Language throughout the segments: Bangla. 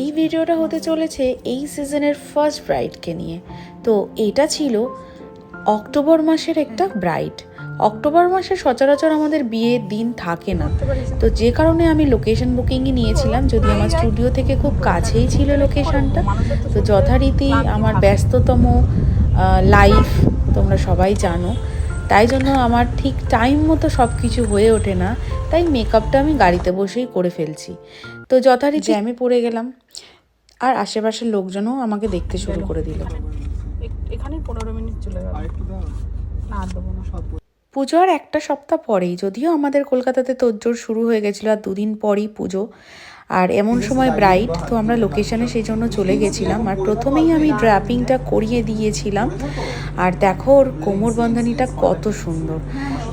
এই ভিডিওটা হতে চলেছে এই সিজনের ফার্স্ট ব্রাইডকে নিয়ে। তো এটা ছিল অক্টোবর মাসের একটা ব্রাইড অক্টোবর মাসে সচরাচর আমাদের বিয়ের দিন থাকে না। তো যে কারণে আমি লোকেশন বুকিংই নিয়েছিলাম যদি আমার স্টুডিও থেকে খুব কাছেই ছিল লোকেশনটা তো যথারীতি আমার ব্যস্ততম লাইফ তোমরা সবাই জানো। তাই জন্য আমার ঠিক টাইম মতো সব কিছু হয়ে ওঠে না। তাই মেকআপটা আমি গাড়িতে বসেই করে ফেলছি। তো যথারীতি আমি পড়ে গেলাম। আর আশেপাশের লোকজনও আমাকে দেখতে শুরু করে দিল। এখানেই পনেরো মিনিট চলে যাবে না আর দেবো না। পুজোর একটা সপ্তাহ পরেই যদিও আমাদের কলকাতাতে তোড়জোড় শুরু হয়ে গেছিল আর দুদিন পরেই পুজো। আর এমন সময় ব্রাইট তো আমরা লোকেশনে সেই জন্য চলে গেছিলাম। আর প্রথমেই আমি ড্র্যাপিংটা করিয়ে দিয়েছিলাম। আর দেখো ওর কোমর বন্ধনীটা কত সুন্দর।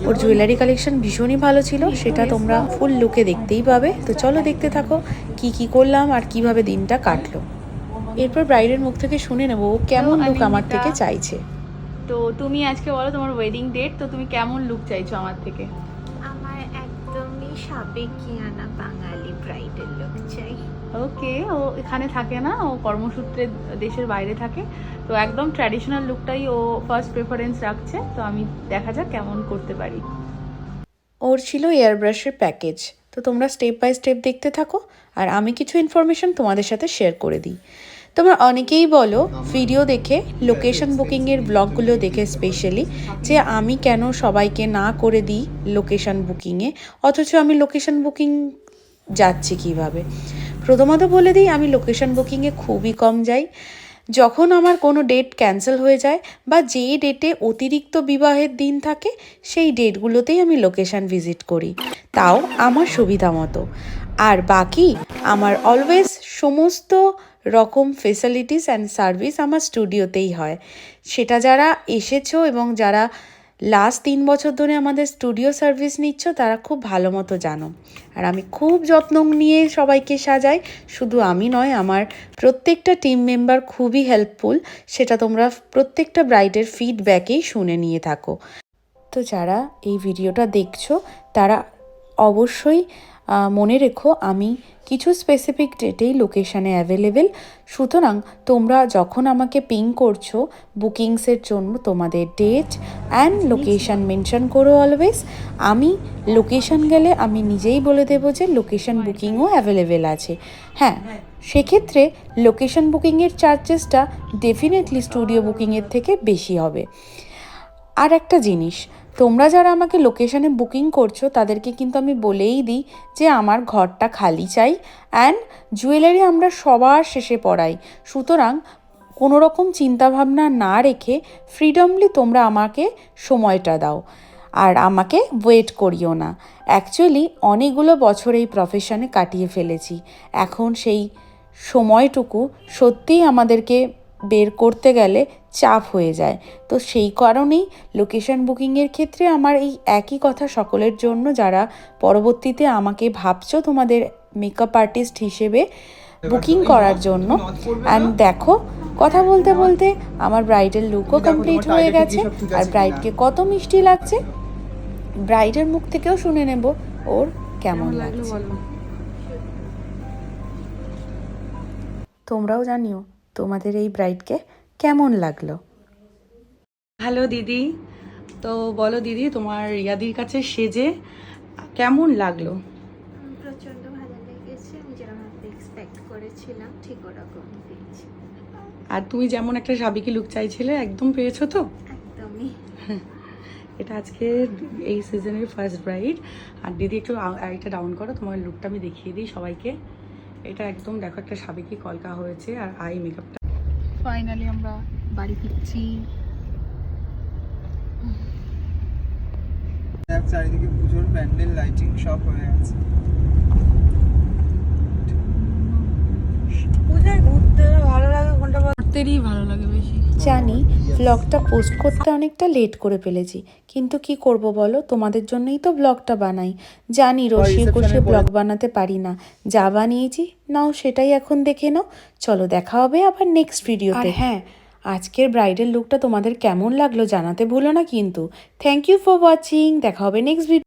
ওর জুয়েলারি কালেকশন ভীষণই ভালো ছিল সেটা তোমরা ফুল লুকে দেখতেই পাবে। তো চলো দেখতে থাকো কি কি করলাম আর কীভাবে দিনটা কাটলো। এরপর ব্রাইডের মুখ থেকে শুনে নেব ও কেমন লুক আমার থেকে চাইছে। তো তুমি আজকে বলো তোমার ওয়েডিং ডেট তো তুমি কেমন লুক চাইছো আমার থেকে? সাবেকিয়ানা বাঙালি ব্রাইডাল লুক চাই। ওকে ও এখানে থাকে না ও কর্মসূত্রে দেশের বাইরে থাকে। তো একদম ট্র্যাডিশনাল লুকটাই ও ফার্স্ট প্রেফারেন্স রাখছে। তো আমি দেখা যাক কেমন করতে পারি। ওর ছিল এয়ার ব্রাশের প্যাকেজ তো তোমরা স্টেপ বাই স্টেপ দেখতে থাকো। আর আমি কিছু ইনফরমেশন তোমাদের সাথে শেয়ার করে দিই। তোমরা অনেকেই বলো ভিডিও দেখে লোকেশন বুকিংয়ের ব্লগগুলো দেখে স্পেশালি যে আমি কেন সবাইকে না করে দিই লোকেশন বুকিংয়ে অথচ আমি লোকেশন বুকিং যাচ্ছি কীভাবে? প্রথমত বলে দিই, আমি লোকেশন বুকিংয়ে খুবই কম যাই। যখন আমার কোনো ডেট ক্যান্সেল হয়ে যায় বা যেই ডেটে অতিরিক্ত বিবাহের দিন থাকে, সেই ডেটগুলোতেই আমি লোকেশন ভিজিট করি। তাও আমার সুবিধা মতো। আর বাকি, আমার অলওয়েজ সমস্ত রকম ফেসিলিটিস অ্যান্ড সার্ভিস আমার স্টুডিওতেই হয়। সেটা যারা এসেছ এবং যারা লাস্ট তিন বছর ধরে আমাদের স্টুডিও সার্ভিস নিচ্ছ, তারা খুব ভালো মতো জানো। আর আমি খুব যত্ন নিয়ে সবাইকে সাজাই। শুধু আমি নয়, আমার প্রত্যেকটা টিম মেম্বার খুবই হেল্পফুল সেটা তোমরা প্রত্যেকটা ব্রাইডের ফিডব্যাকেই শুনে নিয়ে থাকো। তো যারা এই ভিডিওটা দেখছ, তারা অবশ্যই মনে রেখো, আমি কিছু স্পেসিফিক ডেটেই লোকেশানে অ্যাভেলেবেল সুতরাং তোমরা যখন আমাকে পিং করছ বুকিংসের জন্য তোমাদের ডেট অ্যান্ড লোকেশান মেনশন করো অলওয়েজ আমি লোকেশান গেলে আমি নিজেই বলে দেবো যে লোকেশান বুকিংও অ্যাভেলেবেল আছে। হ্যাঁ সেক্ষেত্রে লোকেশন বুকিংয়ের চার্জেসটা ডেফিনেটলি স্টুডিও বুকিংয়ের থেকে বেশি হবে। আর একটা জিনিস তোমরা যারা আমাকে লোকেশানে বুকিং করছ, তাদেরকে কিন্তু আমি বলেই দিই যে আমার ঘরটা খালি চাই অ্যান্ড জুয়েলারি আমরা সবার শেষে পড়াই সুতরাং কোনো রকম চিন্তাভাবনা না রেখে ফ্রিডমলি তোমরা আমাকে সময়টা দাও। আর আমাকে ওয়েট করিও না। অ্যাকচুয়ালি অনেকগুলো বছর এই প্রফেশনে কাটিয়ে ফেলেছি। এখন সেই সময়টুকু সত্যিই আমাদেরকে বের করতে গেলে চাপ হয়ে যায়। তো সেই কারণেই লোকেশন বুকিংয়ের ক্ষেত্রে আমার এই একই কথা সকলের জন্য যারা পরবর্তীতে আমাকে ভাবছ তোমাদের মেকআপ আর্টিস্ট হিসেবে বুকিং করার জন্য। অ্যান্ড দেখো কথা বলতে বলতে আমার ব্রাইডের লুকও কমপ্লিট হয়ে গেছে। আর ব্রাইডকে কত মিষ্টি লাগছে? ব্রাইডের মুখ থেকেও শুনে নেব। ওর কেমন লাগছে? তোমরাও জানিও তোমাদের এই ব্রাইডকে কেমন লাগল? হ্যালো দিদি। তো বলো দিদি তোমার ইয়াদির কাছে সেজে কেমন লাগল? প্রচণ্ড ভালো লেগেছে আমি যেরকম এক্সপেক্ট করেছিলাম ঠিক ওরকম পেয়েছি। আর তুমি যেমন একটা সাবিকি লুক চাইছিলে একদম পেয়েছ তো? একদমই। এটা আজকে এই সিজনের ফার্স্ট ব্রাইড আর দিদি একটু এটা ডাউন করো তোমার লুকটা আমি দেখিয়ে দিই সবাইকে। এটা একদম দেখো একটা সাবেকি কলকা হয়েছে আর আই মেকআপটা ফাইনালি আমরা বাড়ি ফিরছি। চারিদিকে পুজোর প্যান্ডেল লাইটিং সব হয়ে গেছে। ঘুরতেরই ভালো লাগে বেশি। জানি ব্লগটা পোস্ট করতে অনেকটা লেট করে ফেলেছি। কিন্তু কি করব বলো? তোমাদের জন্যই তো ব্লগটা বানাই। জানি রসিয়ে reception-এ কষে ব্লগ বানাতে পারি না। যা বানিয়েছি নাও সেটাই এখন দেখে নাও। চলো দেখা হবে আবার নেক্সট ভিডিওতে হ্যাঁ আজকের ব্রাইডাল লুকটা তোমাদের কেমন লাগল জানাতে ভুলো না কিন্তু। থ্যাংক ইউ ফর ওয়াচিং দেখা হবে নেক্সট ভিডিও